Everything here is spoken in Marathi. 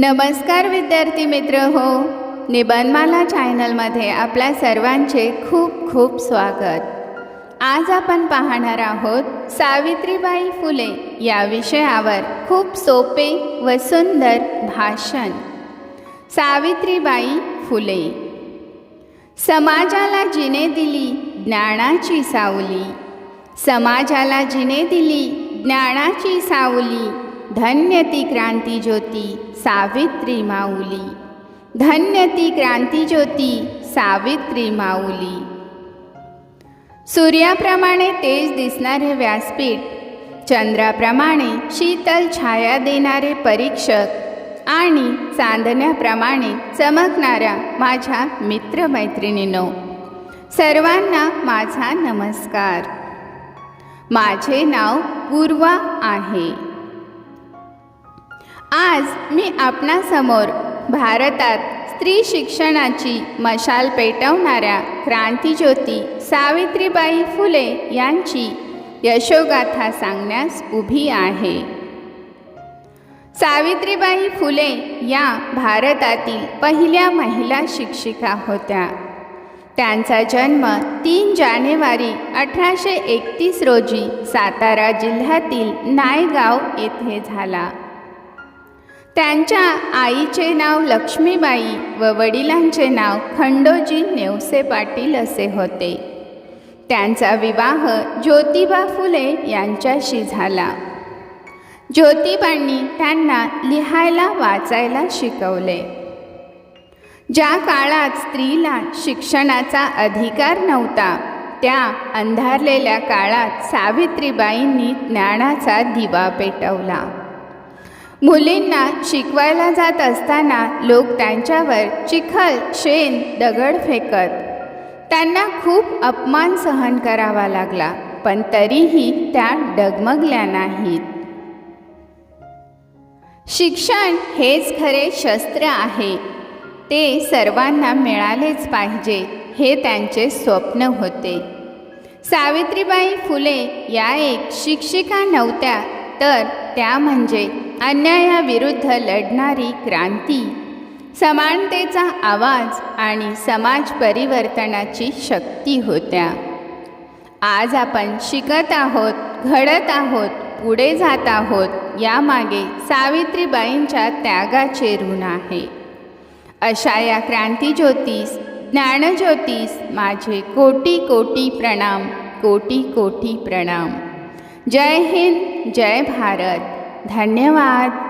नमस्कार विद्यार्थी मित्र हो निबंधमाला चॅनलमध्ये आपल्या सर्वांचे खूप खूप स्वागत. आज आपण पाहणार आहोत सावित्रीबाई फुले या विषयावर खूप सोपे व सुंदर भाषण. सावित्रीबाई फुले. समाजाला जिने दिली ज्ञानाची सावली. समाजाला जिने दिली ज्ञानाची सावली. धन्य ती क्रांती ज्योती सावित्री माऊली। धन्य ती क्रांती ज्योती सावित्री माऊली। सूर्याप्रमाणे तेज दिसणारे व्यासपीठ चंद्राप्रमाणे शीतल छाया देणारे परीक्षक आणि चांदण्याप्रमाणे चमकणाऱ्या माझ्या मित्रमैत्रिणीनो सर्वांना माझा नमस्कार. माझे नाव पूर्वा आहे. आज मी आपणासमोर भारतात स्त्री शिक्षणाची मशाल पेटवणाऱ्या क्रांतीज्योती सावित्रीबाई फुले यांची यशोगाथा सांगण्यास उभी आहे. सावित्रीबाई फुले या भारतातील पहिल्या महिला शिक्षिका होत्या. त्यांचा जन्म तीन जानेवारी अठराशे एकतीस रोजी सातारा जिल्ह्यातील नायगाव येथे झाला. त्यांच्या आईचे नाव लक्ष्मीबाई व वडिलांचे नाव खंडोजी नेवसे पाटील असे होते. त्यांचा विवाह ज्योतिबा फुले यांच्याशी झाला. ज्योतिबांनी त्यांना लिहायला वाचायला शिकवले. ज्या काळात स्त्रीला शिक्षणाचा अधिकार नव्हता त्या अंधारलेल्या काळात सावित्रीबाईंनी ज्ञानाचा दिवा पेटवला. मुलींना शिकवायला जात असताना लोक त्यांच्यावर चिखल शेण दगड फेकत. त्यांना खूप अपमान सहन करावा लागला पण तरीही त्या डगमगल्या नाहीत. शिक्षण हेच खरे शस्त्र आहे. ते सर्वांना मिळालेच पाहिजे हे त्यांचे स्वप्न होते. सावित्रीबाई फुले या एक शिक्षिका नव्हत्या तर त्या म्हणजे अन्यायाविरुद्ध लढणारी क्रांती समानतेचा आवाज आणि समाज परिवर्तनाची शक्ती होत्या. आज आपण शिकत आहोत घडत आहोत पुढे जात आहोत यामागे सावित्रीबाईंच्या त्यागाचे ऋण आहे. अशा या क्रांतीज्योतीस ज्ञानज्योतीस माझे कोटी कोटी प्रणाम कोटी कोटी प्रणाम. जय हिंद जय भारत. धन्यवाद.